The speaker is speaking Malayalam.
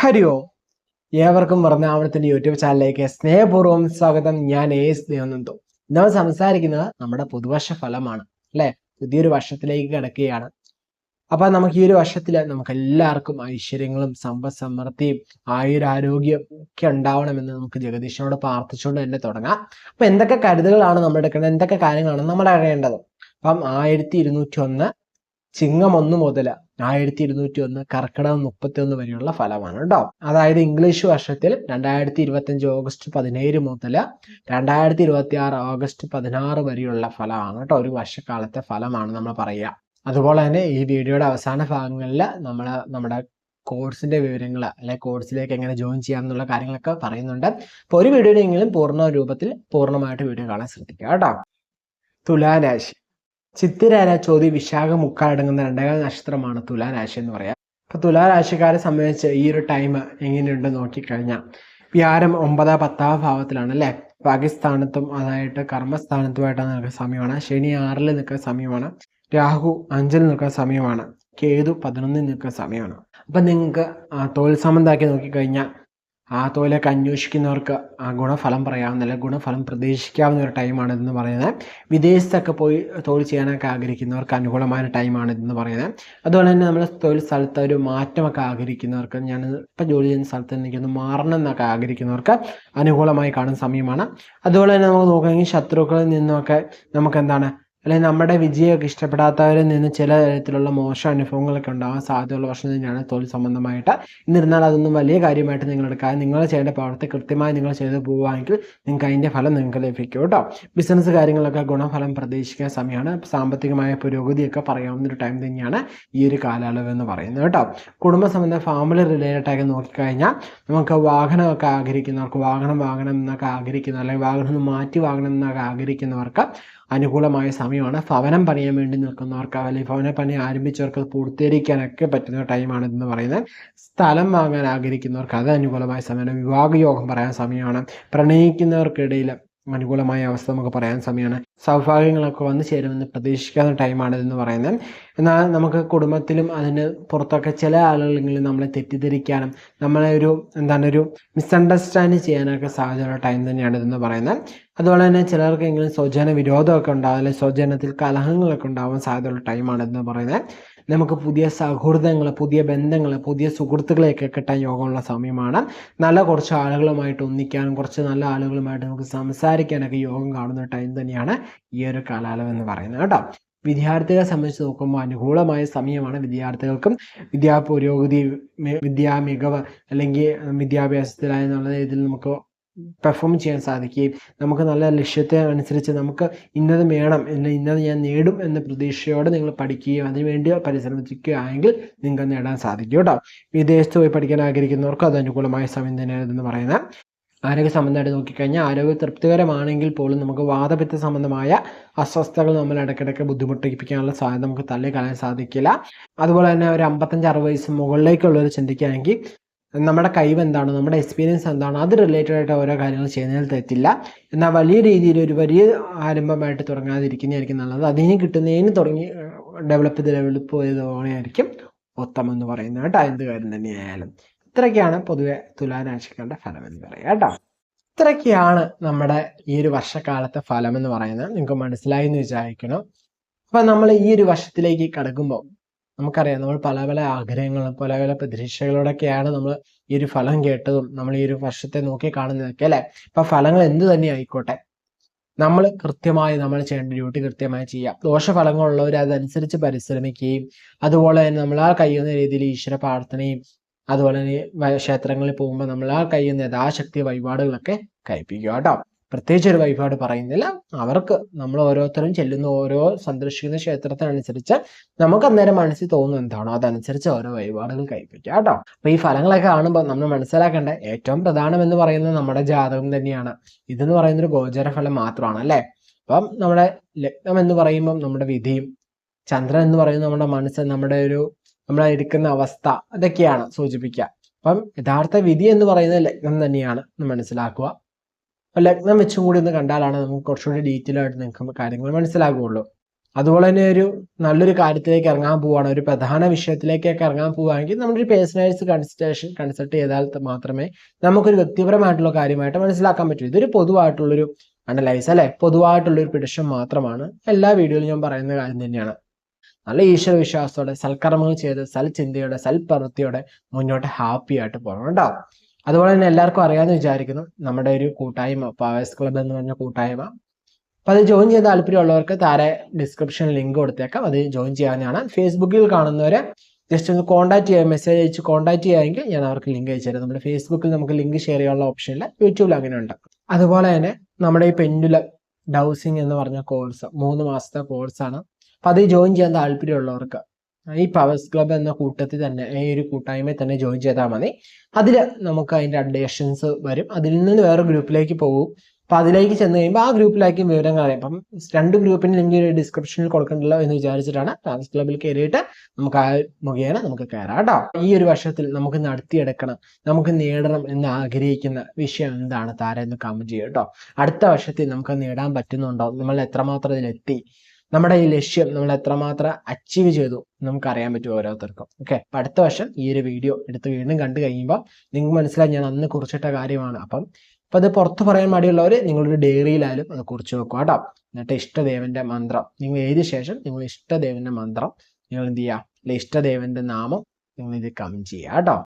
ഹരി ഓ ഏവർക്കും വർണാവണത്തിന്റെ യൂട്യൂബ് ചാനലിലേക്ക് സ്നേഹപൂർവം സ്വാഗതം. ഞാൻ എസ് ദേവനന്ദു നമ്മൾ സംസാരിക്കുന്നത് നമ്മുടെ പുതുവർഷ ഫലമാണ് അല്ലെ? പുതിയൊരു വർഷത്തിലേക്ക് കിടക്കുകയാണ്. അപ്പൊ നമുക്ക് ഈ ഒരു വർഷത്തിൽ നമുക്ക് എല്ലാവർക്കും ഐശ്വര്യങ്ങളും സമ്പദ് സമൃദ്ധിയും ആയുരാരോഗ്യം ഒക്കെ ഉണ്ടാവണമെന്ന് നമുക്ക് ജഗദീശനോട് പ്രാർത്ഥിച്ചുകൊണ്ട് തന്നെ തുടങ്ങാം. അപ്പൊ എന്തൊക്കെ കരുതലുകളാണ് നമ്മൾ എടുക്കേണ്ടത്? എന്തൊക്കെ കാര്യങ്ങളാണ് നമ്മൾ അറിയേണ്ടത്? അപ്പം ആയിരത്തി ഇരുന്നൂറ്റി ഒന്ന് ചിങ്ങം ഒന്ന് മുതൽ ആയിരത്തി ഇരുന്നൂറ്റി ഒന്ന് കർക്കിടകം മുപ്പത്തി ഒന്ന് വരെയുള്ള ഫലമാണ് കേട്ടോ അതായത് ഇംഗ്ലീഷ് വർഷത്തിൽ രണ്ടായിരത്തി ഇരുപത്തി അഞ്ച് ഓഗസ്റ്റ് പതിനേഴ് മുതൽ രണ്ടായിരത്തി ഇരുപത്തി ആറ് ഓഗസ്റ്റ് പതിനാറ് വരെയുള്ള ഫലമാണ് കേട്ടോ ഒരു വർഷക്കാലത്തെ ഫലമാണ് നമ്മൾ പറയുക അതുപോലെ തന്നെ ഈ വീഡിയോയുടെ അവസാന ഭാഗങ്ങളിൽ നമ്മൾ നമ്മുടെ കോഴ്സിന്റെ വിവരങ്ങൾ അല്ലെ കോഴ്സിലേക്ക് എങ്ങനെ ജോയിൻ ചെയ്യാം എന്നുള്ള കാര്യങ്ങളൊക്കെ പറയുന്നുണ്ട്. അപ്പോൾ ഒരു വീഡിയോയെങ്കിലും പൂർണ രൂപത്തിൽ പൂർണമായിട്ട് വീഡിയോ കാണാൻ ശ്രദ്ധിക്കുക കേട്ടോ തുലാരാശി. ചിത്തിരാര ചോതി വിശാഖ മുക്കാടങ്ങുന്ന രണ്ടേകാൽ നക്ഷത്രമാണ് തുലാരാശി എന്ന് പറയാം. അപ്പൊ തുലാരാശിക്കാരെ സംബന്ധിച്ച് ഈ ഒരു ടൈം എങ്ങനെയുണ്ട് നോക്കിക്കഴിഞ്ഞാൽ? വ്യാരം ഒമ്പതാം പത്താം ഭാവത്തിലാണ് അല്ലെ? പാകിസ്ഥാനത്തും അതായിട്ട് കർമ്മസ്ഥാനത്തുമായിട്ടാണ് നിൽക്കുന്ന സമയമാണ്. ശനി ആറിൽ നിൽക്കുന്ന സമയമാണ്. രാഹു അഞ്ചിൽ നിൽക്കുന്ന സമയമാണ്. കേതു പതിനൊന്നിൽ നിൽക്കുന്ന സമയമാണ്. അപ്പൊ നിങ്ങൾക്ക് തൊഴിൽ സംബന്ധമാക്കി നോക്കിക്കഴിഞ്ഞാൽ ആ തൊഴിലൊക്കെ അന്വേഷിക്കുന്നവർക്ക് ആ ഗുണഫലം പറയാവുന്ന ഗുണഫലം പ്രതീക്ഷിക്കാവുന്ന ഒരു ടൈമാണ് ഇതെന്ന് പറയുന്നത്. വിദേശത്തൊക്കെ പോയി തൊഴിൽ ചെയ്യാനൊക്കെ ആഗ്രഹിക്കുന്നവർക്ക് അനുകൂലമായ ടൈമാണ് ഇതെന്ന് പറയുന്നത്. അതുപോലെ തന്നെ നമ്മൾ തൊഴിൽ സ്ഥലത്ത് ഒരു മാറ്റമൊക്കെ ആഗ്രഹിക്കുന്നവർക്ക് ഞാൻ ഇപ്പം ജോലി ചെയ്യുന്ന സ്ഥലത്ത് എനിക്കൊന്ന് മാറണം എന്നൊക്കെ ആഗ്രഹിക്കുന്നവർക്ക് അനുകൂലമായി കാണുന്ന സമയമാണ്. അതുപോലെ തന്നെ നമുക്ക് നോക്കുകയാണെങ്കിൽ ശത്രുക്കളിൽ നിന്നൊക്കെ നമുക്ക് എന്താണ് അല്ലെങ്കിൽ നമ്മുടെ വിജയമൊക്കെ ഇഷ്ടപ്പെടാത്തവരിൽ നിന്ന് ചില തരത്തിലുള്ള മോശം അനുഭവങ്ങളൊക്കെ ഉണ്ടാകാൻ സാധ്യതയുള്ള വർഷം തന്നെയാണ് തൊഴിൽ സംബന്ധമായിട്ട്. എന്നിരുന്നാൽ അതൊന്നും വലിയ കാര്യമായിട്ട് നിങ്ങൾ എടുക്കാതെ നിങ്ങൾ ചെയ്യേണ്ട പ്രവർത്തി കൃത്യമായി നിങ്ങൾ ചെയ്ത് പോവുകയാണെങ്കിൽ നിങ്ങൾക്ക് അതിന്റെ ഫലം നിങ്ങൾക്ക് ലഭിക്കും കേട്ടോ. ബിസിനസ് കാര്യങ്ങളൊക്കെ ഗുണഫലം പ്രതീക്ഷിക്കുന്ന സമയമാണ്. സാമ്പത്തികമായ പുരോഗതിയൊക്കെ പറയാവുന്ന ഒരു ടൈം തന്നെയാണ് ഈ ഒരു കാലയളവ് എന്ന് പറയുന്നത് കേട്ടോ. കുടുംബ സംബന്ധ ഫാമിലി റിലേറ്റഡ് ആയി നോക്കിക്കഴിഞ്ഞാൽ നമുക്ക് വാഹനമൊക്കെ ആഗ്രഹിക്കുന്നവർക്ക് വാഹനം വാങ്ങണം എന്നൊക്കെ ആഗ്രഹിക്കുന്ന അല്ലെങ്കിൽ വാഹനം മാറ്റി വാങ്ങണം എന്നൊക്കെ ആഗ്രഹിക്കുന്നവർക്ക് അനുകൂലമായ സമയമാണ്. ഭവനം പണിയാൻ വേണ്ടി നിൽക്കുന്നവർക്ക് അല്ലെങ്കിൽ ഭവന പണി ആരംഭിച്ചവർക്ക് പൂർത്തീകരിക്കാനൊക്കെ പറ്റുന്ന ടൈമാണ് എന്ന് പറയുന്നത്. സ്ഥലം വാങ്ങാൻ ആഗ്രഹിക്കുന്നവർക്ക് അത് അനുകൂലമായ സമയമാണ്. വിവാഹയോഗം പറയാൻ സമയമാണ്. പ്രണയിക്കുന്നവർക്കിടയിൽ അനുകൂലമായ അവസ്ഥ നമുക്ക് പറയാൻ സമയമാണ്. സൗഭാഗ്യങ്ങളൊക്കെ വന്നു ചേരുമെന്ന് പ്രതീക്ഷിക്കാവുന്ന ടൈമാണ് ഇതെന്ന് പറയുന്നത്. എന്നാൽ നമുക്ക് കുടുംബത്തിലും അതിന് പുറത്തൊക്കെ ചില ആളുകളെങ്കിലും നമ്മളെ തെറ്റിദ്ധരിക്കാനും നമ്മളെ ഒരു എന്താണ് ഒരു മിസ്അണ്ടർസ്റ്റാൻഡ് ചെയ്യാനൊക്കെ സാധ്യതയുള്ള ടൈം തന്നെയാണ് ഇതെന്ന് പറയുന്നത്. അതുപോലെ തന്നെ ചിലർക്കെങ്കിലും സ്വജന വിരോധമൊക്കെ ഉണ്ടാവും അല്ലെങ്കിൽ സ്വജനത്തിൽ കലഹങ്ങളൊക്കെ ഉണ്ടാവാൻ സാധ്യതയുള്ള ടൈമാണ് എന്ന് പറയുന്നത്. നമുക്ക് പുതിയ സൗഹൃദങ്ങൾ പുതിയ ബന്ധങ്ങൾ പുതിയ സുഹൃത്തുക്കളെയൊക്കെ കിട്ടാൻ യോഗമുള്ള സമയമാണ്. നല്ല കുറച്ച് ആളുകളുമായിട്ട് ഒന്നിക്കാനും കുറച്ച് നല്ല ആളുകളുമായിട്ട് നമുക്ക് സംസാരിക്കാനൊക്കെ യോഗം കാണുന്ന ടൈം തന്നെയാണ് ഈ ഒരു കാലയളവ് എന്ന് പറയുന്നത് കേട്ടോ. വിദ്യാർത്ഥികളെ സംബന്ധിച്ച് നോക്കുമ്പോൾ അനുകൂലമായ സമയമാണ് വിദ്യാർത്ഥികൾക്കും വിദ്യാ പുരോഗതി വിദ്യാ മികവ് അല്ലെങ്കിൽ വിദ്യാഭ്യാസത്തിലായ എന്നുള്ള രീതിയിൽ നമുക്ക് പെർഫോം ചെയ്യാൻ സാധിക്കുകയും നമുക്ക് നല്ല ലക്ഷ്യത്തെ അനുസരിച്ച് നമുക്ക് ഇന്നത് വേണം അല്ലെങ്കിൽ ഇന്നത് ഞാൻ നേടും എന്ന പ്രതീക്ഷയോടെ നിങ്ങൾ പഠിക്കുകയും അതിനുവേണ്ടി പരിശ്രമിക്കുകയാണെങ്കിൽ നിങ്ങൾക്ക് നേടാൻ സാധിക്കും കേട്ടോ. വിദേശത്ത് പോയി പഠിക്കാൻ ആഗ്രഹിക്കുന്നവർക്ക് അത് അനുകൂലമായ സമയം തന്നെയാണ് ഇതെന്ന് പറയുന്നത്. ആരോഗ്യ സംബന്ധമായിട്ട് നോക്കിക്കഴിഞ്ഞാൽ ആരോഗ്യ തൃപ്തികരമാണെങ്കിൽ പോലും നമുക്ക് വാദപിത്ത സംബന്ധമായ അസ്വസ്ഥതകൾ നമ്മൾ ഇടയ്ക്കിടയ്ക്ക് ബുദ്ധിമുട്ടിപ്പിക്കാനുള്ള സാധ്യത നമുക്ക് തള്ളിക്കളയാൻ സാധിക്കില്ല. അതുപോലെ തന്നെ ഒരു അമ്പത്തഞ്ച് അറുപത് വയസ്സ് മുകളിലേക്കുള്ളവർ ചിന്തിക്കുകയാണെങ്കിൽ നമ്മുടെ കഴിവ് എന്താണ്? നമ്മുടെ എക്സ്പീരിയൻസ് എന്താണ്? അത് റിലേറ്റഡ് ആയിട്ട് ഓരോ കാര്യങ്ങൾ ചെയ്യുന്നതിൽ തെറ്റില്ല. എന്നാൽ വലിയ രീതിയിൽ ഒരു വലിയ ആരംഭമായിട്ട് തുടങ്ങാതിരിക്കുന്നതായിരിക്കും നല്ലത്. അതിന് കിട്ടുന്നതിന് തുടങ്ങി ഡെവലപ്പ് ചെയ്ത് ഡെവലപ്പ് ചെയ്ത് പോകണമായിരിക്കും ഉത്തമം എന്ന് പറയുന്നത് കേട്ടോ. എന്ത് കാര്യം തന്നെയായാലും. ഇത്രയൊക്കെയാണ് പൊതുവെ തുലാരാശിക്കാരുടെ ഫലം എന്ന് പറയുക കേട്ടോ. ഇത്രയൊക്കെയാണ് നമ്മുടെ ഈ ഒരു വർഷക്കാലത്തെ ഫലം എന്ന് പറയുന്നത്. നിങ്ങൾക്ക് മനസ്സിലായി എന്ന് വിചാരിക്കണം. അപ്പൊ നമ്മൾ ഈ ഒരു വർഷത്തിലേക്ക് കടക്കുമ്പോൾ നമുക്കറിയാം നമ്മൾ പല പല ആഗ്രഹങ്ങളും പല പല പ്രതീക്ഷകളോടൊക്കെയാണ് നമ്മൾ ഈ ഒരു ഫലം കേട്ടതും നമ്മൾ ഈ ഒരു വർഷത്തെ നോക്കി കാണുന്നതൊക്കെ അല്ലെ? അപ്പൊ ഫലങ്ങൾ എന്ത് തന്നെ ആയിക്കോട്ടെ. നമ്മൾ കൃത്യമായി നമ്മൾ ചെയ്യേണ്ട ഡ്യൂട്ടി കൃത്യമായി ചെയ്യാം. ദോഷഫലങ്ങളുള്ളവർ അതനുസരിച്ച് പരിശ്രമിക്കുകയും അതുപോലെ തന്നെ നമ്മൾ ആ കഴിയുന്ന രീതിയിൽ ഈശ്വര പ്രാർത്ഥനയും അതുപോലെ തന്നെ ക്ഷേത്രങ്ങളിൽ പോകുമ്പോൾ നമ്മൾ ആ കഴിയുന്ന യഥാശക്തി വഴിപാടുകളൊക്കെ കഴിപ്പിക്കുക കേട്ടോ. പ്രത്യേകിച്ച് ഒരു വഴിപാട് പറയുന്നില്ല. അവർക്ക് നമ്മൾ ഓരോരുത്തരും ചെല്ലുന്ന ഓരോ സന്ദർശിക്കുന്ന ക്ഷേത്രത്തിനനുസരിച്ച് നമുക്ക് അന്നേരം മനസ്സിൽ തോന്നുന്ന എന്താണോ അതനുസരിച്ച് ഓരോ വഴിപാടുകൾ കഴിപ്പിക്കുക കേട്ടോ. അപ്പൊ ഈ ഫലങ്ങളൊക്കെ കാണുമ്പോൾ നമ്മൾ മനസ്സിലാക്കേണ്ട ഏറ്റവും പ്രധാനം എന്ന് പറയുന്നത് നമ്മുടെ ജാതകം തന്നെയാണ്. ഇതെന്ന് പറയുന്ന ഒരു ഗോചര ഫലം മാത്രമാണ് അല്ലെ? അപ്പം നമ്മുടെ ലഗ്നം എന്ന് പറയുമ്പം നമ്മുടെ വിധിയും ചന്ദ്രൻ എന്ന് പറയുന്നത് നമ്മുടെ മനസ്സ് നമ്മുടെ ഒരു നമ്മളെ ഇരിക്കുന്ന അവസ്ഥ അതൊക്കെയാണ് സൂചിപ്പിക്കുക. അപ്പം യഥാർത്ഥ വിധി എന്ന് പറയുന്നത് ലഗ്നം തന്നെയാണ് മനസ്സിലാക്കുക. അപ്പം ലഗ്നം വെച്ചും കൂടി ഒന്ന് കണ്ടാലാണ് നമുക്ക് കുറച്ചുകൂടി ഡീറ്റെയിൽ ആയിട്ട് നിങ്ങൾക്ക് കാര്യങ്ങൾ മനസ്സിലാകുള്ളൂ അതുപോലെ തന്നെ ഒരു നല്ലൊരു കാര്യത്തിലേക്ക് ഇറങ്ങാൻ പോവുകയാണ്. ഒരു പ്രധാന വിഷയത്തിലേക്കൊക്കെ ഇറങ്ങാൻ പോവുകയാണെങ്കിൽ നമ്മളൊരു പേഴ്സണലൈസ് കൺസൾട്ടേഷൻ കൺസൾട്ട് ചെയ്താൽ മാത്രമേ നമുക്കൊരു വ്യക്തിപരമായിട്ടുള്ള കാര്യമായിട്ട് മനസ്സിലാക്കാൻ പറ്റൂ. ഇതൊരു പൊതുവായിട്ടുള്ളൊരു അനലൈസ് അല്ലെ? പൊതുവായിട്ടുള്ളൊരു പിടിഷൻ മാത്രമാണ്. എല്ലാ വീഡിയോയിലും ഞാൻ പറയുന്ന കാര്യം തന്നെയാണ്. നല്ല ഈശ്വര വിശ്വാസത്തോടെ സൽക്കർമ്മങ്ങൾ ചെയ്ത് സൽചിന്തയോടെ സൽപ്രവൃത്തിയോടെ മുന്നോട്ട് ഹാപ്പി ആയിട്ട് പോകണം അതുപോലെ തന്നെ എല്ലാവർക്കും അറിയാമെന്ന് വിചാരിക്കുന്നു നമ്മുടെ ഒരു കൂട്ടായ്മ പവേഴ്സ് ക്ലബ് എന്ന് പറഞ്ഞ കൂട്ടായ്മ. അപ്പൊ അത് ജോയിൻ ചെയ്യാൻ താല്പര്യമുള്ളവർക്ക് താരെ ഡിസ്ക്രിപ്ഷൻ ലിങ്ക് കൊടുത്തേക്കാം. അത് ജോയിൻ ചെയ്യാനാണ് ഫേസ്ബുക്കിൽ കാണുന്നവരെ ജസ്റ്റ് ഒന്ന് കോൺടാക്ട് ചെയ്യാൻ മെസ്സേജ് അയച്ച് കോൺടാക്ട് ചെയ്യാമെങ്കിൽ ഞാൻ അവർക്ക് ലിങ്ക് അയച്ചു തരാം. നമ്മുടെ ഫേസ്ബുക്കിൽ നമുക്ക് ലിങ്ക് ഷെയർ ചെയ്യാനുള്ള ഓപ്ഷൻ ഇല്ല. യൂട്യൂബിൽ അങ്ങനെ ഉണ്ട്. അതുപോലെ തന്നെ നമ്മുടെ ഈ പെൻഡുല ഡൗസിങ് എന്ന് പറഞ്ഞ കോഴ്സ് മൂന്ന് മാസത്തെ കോഴ്സാണ് അപ്പൊ അത് ജോയിൻ ചെയ്യാൻ താല്പര്യമുള്ളവർക്ക് ഈ പവേഴ്സ് ക്ലബ് എന്ന കൂട്ടത്തിൽ തന്നെ ഈ ഒരു കൂട്ടായ്മയിൽ തന്നെ ജോയിൻ ചെയ്താൽ മതി. അതിൽ നമുക്ക് അതിന്റെ അപ്ഡേഷൻസ് വരും. അതിൽ നിന്ന് വേറെ ഗ്രൂപ്പിലേക്ക് പോകും. അപ്പൊ അതിലേക്ക് ചെന്ന് കഴിയുമ്പോൾ ആ ഗ്രൂപ്പിലേക്ക് വിവരങ്ങൾ അറിയാം അപ്പം രണ്ട് ഗ്രൂപ്പിന് ലിങ്ക് ഡിസ്ക്രിപ്ഷനിൽ കൊടുക്കണ്ടല്ലോ എന്ന് വിചാരിച്ചിട്ടാണ് പവേഴ്സ് ക്ലബിൽ കയറിയിട്ട് നമുക്ക് ആ മുഖേന നമുക്ക് കയറാം കേട്ടോ. ഈ ഒരു വർഷത്തിൽ നമുക്ക് നടത്തിയെടുക്കണം നമുക്ക് നേടണം എന്ന് ആഗ്രഹിക്കുന്ന വിഷയം എന്താണ്? താരം എന്ന് കമന്റ് ചെയ്യുക കേട്ടോ. അടുത്ത വർഷത്തിൽ നമുക്ക് നേടാൻ പറ്റുന്നുണ്ടോ? നമ്മൾ എത്രമാത്രം ഇതിലെത്തി? നമ്മുടെ ഈ ലക്ഷ്യം നമ്മൾ എത്രമാത്രം അച്ചീവ് ചെയ്തു നമുക്ക് അറിയാൻ പറ്റും ഓരോരുത്തർക്കും. ഓക്കെ അപ്പൊ അടുത്ത വർഷം ഈ ഒരു വീഡിയോ എടുത്ത് വീണ്ടും കണ്ടു കഴിയുമ്പോൾ നിങ്ങൾക്ക് മനസ്സിലായി ഞാൻ അന്ന് കുറിച്ചിട്ട കാര്യമാണ്. അപ്പം അപ്പൊ അത് പുറത്ത് പറയാൻ മടിയുള്ളവർ നിങ്ങളൊരു ഡയറിയിലായാലും അത് കുറിച്ച് വെക്കുക കേട്ടോ. എന്നിട്ട് ഇഷ്ടദേവന്റെ മന്ത്രം. നിങ്ങൾ എഴുതിയ ശേഷം നിങ്ങൾ ഇഷ്ടദേവന്റെ മന്ത്രം നിങ്ങൾ എന്ത് ചെയ്യുക? അല്ലെ ഇഷ്ടദേവന്റെ നാമം നിങ്ങൾ ഇത് കമന്റ് ചെയ്യുക കേട്ടോ.